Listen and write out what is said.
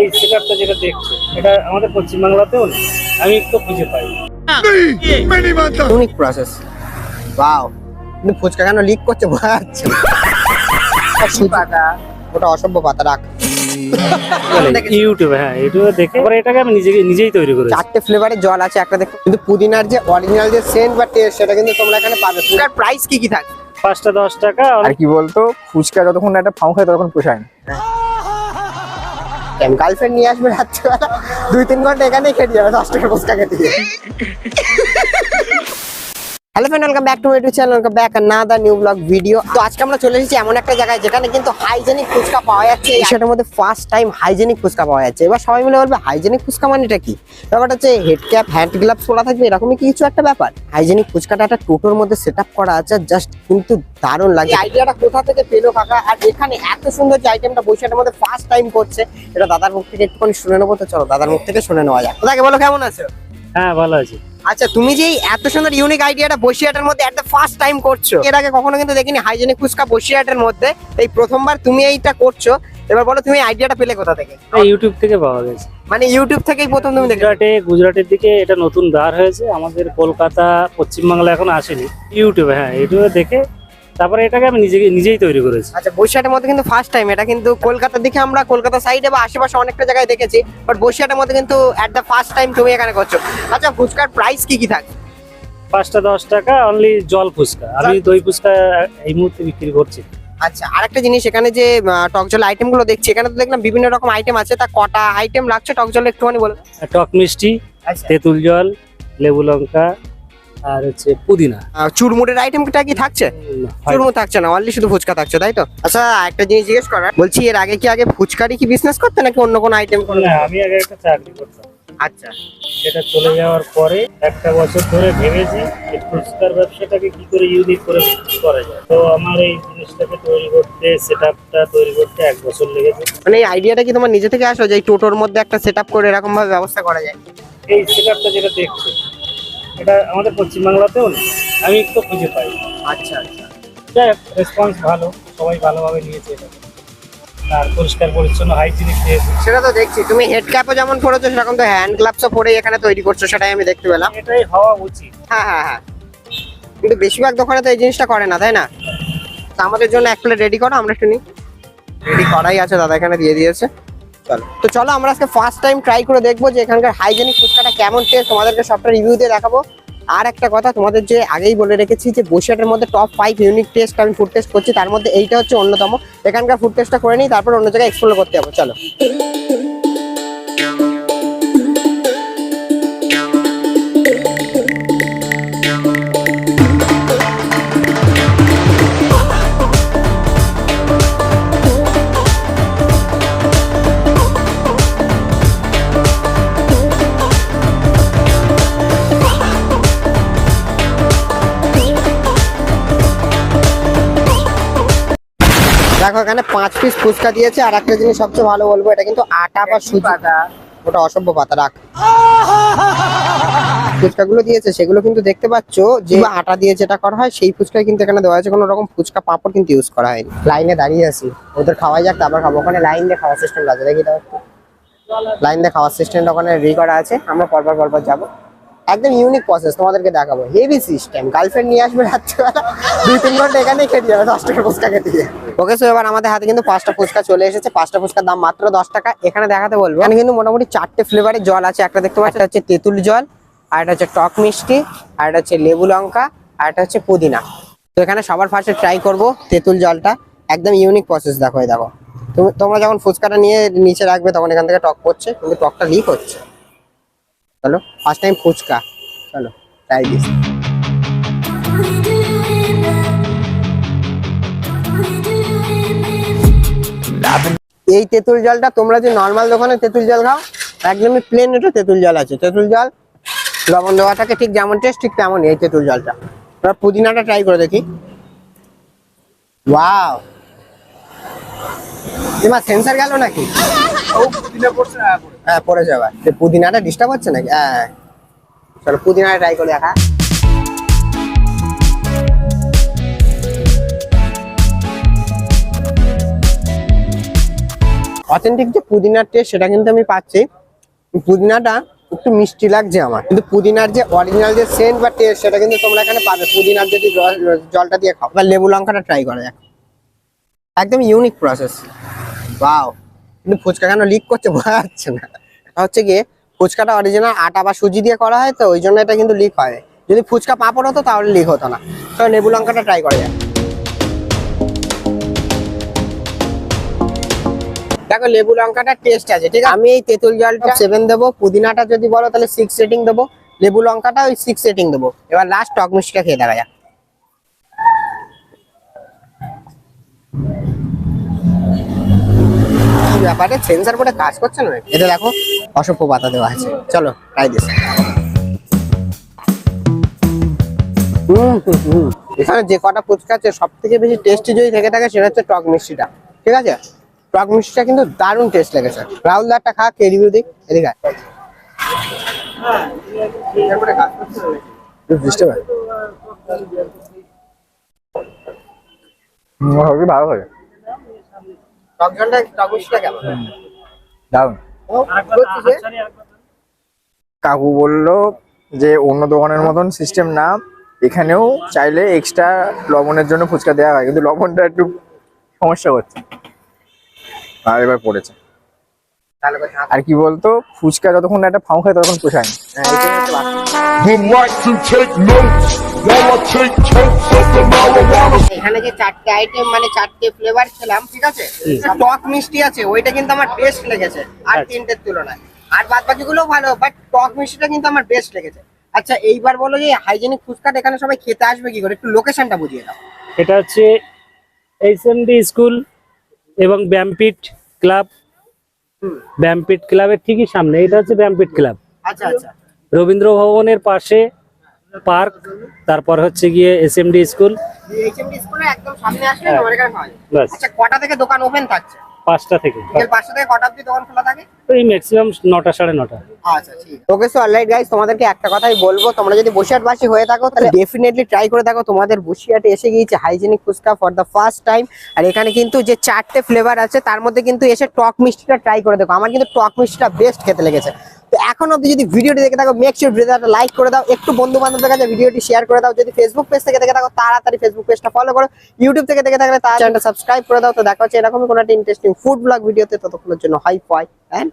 এই সেটআপটা যেটা দেখছ এটা আমাদের পশ্চিমবাংলাতেও নেই। আমি একটু খুঁজে পাই ইউনিক প্রসেস ওয়াও কিন্তু ফুচকা কেন লিক করছে? বোঝা যাচ্ছে সুজি পাতা ওটা অসভ্য পাতা রাখ। ইউটিউবে হ্যাঁ ইউটিউবে দেখে। এবার এটাকে আমি নিজে নিজেই তৈরি করেছি। চারটে ফ্লেভারের জল আছে একটা দেখো। কিন্তু পুদিনার যে অরিজিনাল যে সেন্ট বা টেস্ট সেটা কিন্তু তোমরা এখানে পাবে। ফুচকার প্রাইস কি কি থাকে? পাঁচটা দশ টাকা আর কি বলতো? ফুচকা যতক্ষণ না একটা ফাউ খায় ততক্ষণ পোষায় না। কেন গার্লফ্রেন্ড নিয়ে আসবে রাত্রেবেলা, দুই তিন ঘণ্টা এখানেই খেটে যাবে, দশ টাকা ফুচকা খেতে। Hello friend welcome back to my YouTube channel welcome back another new vlog video তো আজকে আমরা চলে এসেছি এমন একটা জায়গায় যেখানে কিন্তু হাইজেনিক ফুচকা পাওয়া যাচ্ছে। সেটার মধ্যে ফার্স্ট টাইম হাইজেনিক ফুচকা পাওয়া যাচ্ছে। এবার সবাই মিলে বলবে হাইজেনিক ফুচকা মানে এটা কি? ব্যাপারটা হচ্ছে হেড ক্যাপ হ্যান্ড গ্লাভস পরা থাকবে এরকমই কিছু একটা ব্যাপার? হাইজেনিক ফুচকাটা একটা টোটোর মধ্যে সেট আপ করা আছে জাস্ট কিন্তু দারুণ লাগে। আইডিয়াটা কোথা থেকে পেল কাকা? আর এখানে এত সুন্দর যে আইটেমটা বৈশাখের মধ্যে ফার্স্ট টাইম করছে এটা দাদার মুখ থেকে একটুখানি শুনে নেব। তো চলো দাদার মুখ থেকে শুনে নেওয়া যাক। দাদাকে বলো কেমন আছো? হ্যাঁ ভালো আছে। আচ্ছা তুমি যে এত সুন্দর ইউনিক আইডিয়াটা বসিরহাটের মধ্যে এট দ্য ফার্স্ট টাইম করছ এর আগে কখনো কিন্তু দেখিনি হাইজেনিক ফুচকা বসিরহাটের মধ্যে। এই প্রথমবার তুমি এইটা করছ এবার বলো তুমি আইডিয়াটা পেলে কোথা থেকে? ইউটিউব থেকে পাওয়া গেছে। মানে ইউটিউব থেকেই প্রথম তুমি গুজরাটে গুজরাটের দিকে এটা নতুন বার হয়েছে। আমাদের কলকাতা পশ্চিমবাংলা এখন আসেনি। ইউটিউবে হ্যাঁ ইউটিউবে দেখে তারপরে এটাকে আমি নিজে নিজেই তৈরি করেছি। আচ্ছা বসিরহাটের মধ্যে কিন্তু ফার্স্ট টাইম এটা কিন্তু কলকাতার দিকে আমরা কলকাতা সাইডে বা আশেপাশে অনেকটা জায়গায় দেখেছি বাট বসিরহাটের মধ্যে কিন্তু অ্যাট দ্য ফার্স্ট টাইম তুমি এখানে করছ। আচ্ছা ফুচকার প্রাইস কি কি থাকে? পাঁচটা দশ টাকা অনলি জল ফুচকা। আমি দই ফুচকা। এই মুহূর্তে বিক্রি করছি। আচ্ছা আরেকটা জিনিস এখানে যে টক জল আইটেমগুলো দেখছি এখানে তো দেখলাম বিভিন্ন রকম আইটেম আছে। তা কটা আইটেম লাগছে? টক জল একটুখানি বলে। টক মিষ্টি আচ্ছা। তেঁতুল জল লেবু লঙ্কা আর হচ্ছে পুদিনা। চুরমুড়ের আইটেমটা কি থাকছে? চুরমুর থাকছে না অনলি শুধু ফুচকা থাকছে তাই তো? আচ্ছা একটা জিনিস জিজ্ঞেস করার বলছি এর আগে কি আগে ফুচকারই কি বিজনেস করতে নাকি অন্য কোনো আইটেম করে না আমি আগে একটা চাকরি করতাম। আচ্ছা। সেটা চলে যাওয়ার পরে একটা বছর ধরে ভেবেছি যে ফুচকার ব্যবসাটাকে কি করে ইউনিক করে করা যায়। তো আমার এই জিনিসটাকে তৈরি করতে সেট তৈরি করতে এক বছর লেগেছে। মানে এই আইডিয়াটা কি তোমার নিজে থেকে আসো যে এই টোটোর মধ্যে একটা সেট আপ করে এরকম ভাবে ব্যবস্থা করা যায়? এই সেট আপটা যেটা দেখছ এটা আমাদের পশ্চিমবাংলাতেও নেই। আমি একটু খুঁজে পাই। আচ্ছা আচ্ছা। যাই রেসপন্স ভালো। সবাই ভালোভাবে নিয়েছে এটাকে আর পরিষ্কার পরিচ্ছন্ন হাইজিনিক দিয়েছে সেটা তো দেখছি। তুমি হেড ক্যাপও যেমন পরেছো সেরকম তো হ্যান্ড গ্লাভসও পরে এখানে তৈরি করছ সেটাই আমি দেখতে পেলাম। এটাই হওয়া উচিত। হ্যাঁ হ্যাঁ হ্যাঁ। কিন্তু বেশিরভাগ দোকানে তো এই জিনিসটা করে না তাই না? তা আমাদের জন্য এক প্লেট রেডি করো আমরা একটু নিই। রেডি করাই আছে দাদা এখানে দিয়ে দিয়েছে। চলো তো চলো আমরা আজকে ফার্স্ট টাইম ট্রাই করে দেখব যে এখানকার হাইজেনিক ফুচকাটা কেমন টেস্ট তোমাদেরকে সবটা রিভিউ দিয়ে দেখাবো। আর একটা কথা, তোমাদের যে আগেই বলে রেখেছি যে বসিয়াটের মধ্যে টপ ফাইভ ইউনিক টেস্ট আমি ফুড টেস্ট করছি, তার মধ্যে এইটা হচ্ছে অন্যতম। এখানকার ফুড টেস্টটা করে নিই, তারপর অন্য জায়গায় এক্সপ্লোর করতে যাব, চলো। দেখো এখানে পাঁচ পিস ফুচকা দিয়েছে আর একটা জিনিস সবচেয়ে ভালো বলব এটা কিন্তু আটা বা সুজি? ওটা অসভ্য পাতা রাখ। ফুচকাগুলো দিয়েছে সেগুলো কিন্তু দেখতে পাচ্ছ যে আটা দিয়ে যেটা করা হয় সেই ফুচকাই কিন্তু এখানে দেওয়া আছে কোনো রকম ফুচকা পাপড় কিন্তু ইউজ করা হয়নি। লাইনে দাঁড়িয়ে আছি। ওদের খাওয়াই যাক তারপর খাব। ওখানে লাইন দিয়ে খাওয়ার সিস্টেম আছে দেখি দাও একটু। লাইন দিয়ে খাওয়ার সিস্টেমটা ওখানে রেডি করা আছে। আমরা পরপর পরপর যাব। একদম ইউনিক প্রসেস তোমাদেরকে দেখাবো। হেভি সিস্টেম গার্লফ্রেন্ড নিয়ে আসবে রাত্রিবেলা। দুই তিন ঘণ্টা এখানেই খেতে যাবে দশ টাকা ফুচকা খেতে গিয়ে ওকে সো এবার আমাদের হাতে কিন্তু পাঁচটা ফুচকা চলে এসেছে। পাঁচটা ফুচকার দাম মাত্র দশ টাকা। এখানে দেখাতে বলব, এখানে কিন্তু মোটামুটি চারটে ফ্লেভারের জল আছে। একটা দেখতে পাচ্ছি হচ্ছে তেঁতুল জল, আর একটা হচ্ছে টক মিষ্টি, আর একটা হচ্ছে লেবু লঙ্কা, আর একটা হচ্ছে পুদিনা। তো এখানে সবার ফার্স্টে ট্রাই করব তেঁতুল জলটা। একদম ইউনিক প্রসেস দেখো, এই দেখো। তুমি, তোমরা যখন ফুচকাটা নিয়ে নিচে রাখবে, তখন এখান থেকে টক করছে কিন্তু টকটা লিক হচ্ছে। চলো ফার্স্ট টাইম ফুচকা। চলো ট্রাই দিস এই তেঁতুল জলটা তোমরা যে নর্মাল দোকানে তেঁতুল জল খাও একদমই প্লেন এটা তেঁতুল জল আছে। তেঁতুল জল লবণ দেওয়া থাকে ঠিক যেমন টেস্ট ঠিক তেমনই এই তেঁতুল জলটা। এবার পুদিনাটা ট্রাই করে দেখি। ওয়াও এবার সেন্সার গেল নাকি? হ্যাঁ পড়ে। যাবে পুদিনাটা ডিস্টার্ব হচ্ছে নাকি? হ্যাঁ চলো পুদিনাটা ট্রাই করে দেখা। অথেন্টিক যে পুদিনার টেস্ট সেটা কিন্তু আমি পাচ্ছি। পুদিনাটা একটু মিষ্টি লাগছে আমার। কিন্তু পুদিনার যে অরিজিনাল যে সেন্ট বা টেস্ট সেটা কিন্তু তোমরা এখানে পাবে। পুদিনার যদি জলটা দিয়ে খাও। বা লেবু লঙ্কাটা ট্রাই করা যাক একদম ইউনিক প্রসেস বাও কিন্তু ফুচকা কেন লিক করছে বোঝা যাচ্ছে না। হচ্ছে গিয়ে ফুচকাটা অরিজিনাল আটা বা সুজি দিয়ে করা হয় তো, ওই জন্য এটা কিন্তু লিক হয়। যদি ফুচকা পাঁপড় হতো তাহলে লিক হতো না। তো লেবু লঙ্কাটা ট্রাই করা যায় দেখো লেবু লঙ্কাটা টেস্ট আছে ঠিক আছে? আমি এই তেঁতুল জলটা সেভেন দেবো পুদিনাটা যদি বলো তাহলে সিক্স রেটিং দেবো লেবু লঙ্কাটা ওই সিক্স রেটিং দেবো। এবার লাস্ট টক মিষ্টিটা খেয়ে দেখা যাক। ব্যাপারে? সেন্সার বোর্ডে কাজ করছে না এটা দেখো অসভ্য পাতা দেওয়া আছে। চলো ট্রাই দিস। এখানে যে কটা ফুচকা আছে সব থেকে বেশি টেস্টি যদি থেকে থাকে সেটা হচ্ছে টক মিষ্টিটা ঠিক আছে? টক মিষ্টিটা কিন্তু দারুণ টেস্ট লেগেছে। রাহুল দারটা খা কে রিভিউ দিক এদিকে হয় ভালো হবে টক জলটা টক মিষ্টিটা কেমন? দারুণ কাকু বলল যে অন্য দোকানের মতন সিস্টেম না এখানেও চাইলে এক্সট্রা লবণের জন্য ফুচকা দেওয়া হয় কিন্তু লবণটা একটু সমস্যা হচ্ছে। আর এবার পড়েছে। তাহলে আর কি বলতো ফুচকা যতক্ষণ না একটা ফাউ খায় ততক্ষণ পোষায় হ্যাঁ. এখানে যে চারটে আইটেম মানে চারটে ফ্লেভার খেলাম ঠিক আছে? টক মিষ্টি আছে ওইটা কিন্তু আমার বেস্ট লেগেছে আর আচ্ছা। তিনটের তুলনায়। আর বাদ বাকিগুলো ভালো বাট টক মিষ্টিটা কিন্তু আমার বেস্ট লেগেছে। আচ্ছা এইবার বলো যে হাইজেনিক ফুচকাটা এখানে সবাই খেতে আসবে কি করে? একটু লোকেশনটা বুঝিয়ে দাও। এটা হচ্ছে এইচএমডি স্কুল এবং ব্যামপিট ক্লাব ব্যামপিট ক্লাবের ঠিকই সামনে এটা হচ্ছে ব্যামপিট ক্লাব আচ্ছা আচ্ছা। রবীন্দ্র ভবনের পাশে পার্ক তারপর হচ্ছে গিয়ে এস এম ডি স্কুল কটা থেকে দোকান ওপেন থাকছে? পাঁচটা থেকে। পাঁচটা থেকে কটা অবধি দোকান খোলা থাকে? এই ম্যাক্সিমাম নটা সাড়ে নটা। আচ্ছা ঠিক ওকে সো অলরাইট গাইস তোমাদেরকে একটা কথাই বলব তোমরা যদি বসিরহাটবাসী হয়ে থাকো তাহলে ডেফিনেটলি ট্রাই করে থাকো তোমাদের বসিরহাটে এসে গিয়েছে hygienic phuchka for the first time আর এখানে কিন্তু যে চারটে ফ্লেভার আছে তার মধ্যে কিন্তু এসে টক মিষ্টিটা ট্রাই করে দেখো। আমার কিন্তু টক মিষ্টিটা বেস্ট খেতে লেগেছে। তো এখন অব্দি যদি ভিডিওটি দেখে থাকো মেক শিওর ভিডিওটা লাইক করে দাও। একটু বন্ধু বান্ধবদের কাছে ভিডিওটি শেয়ার করে দাও। যদি ফেসবুক পেজ থেকে দেখে থাকো, তাড়াতাড়ি ফেসবুক পেজটা ফলো করো। ইউটিউব থেকে দেখে থাকলে তার চ্যানেলটা সাবস্ক্রাইব করে দাও। তো দেখা হচ্ছে এরকমই কোনো একটা ইন্টারেস্টিং ফুড ব্লগ ভিডিওতে ততক্ষণের জন্য হাই ফাই অ্যান্ড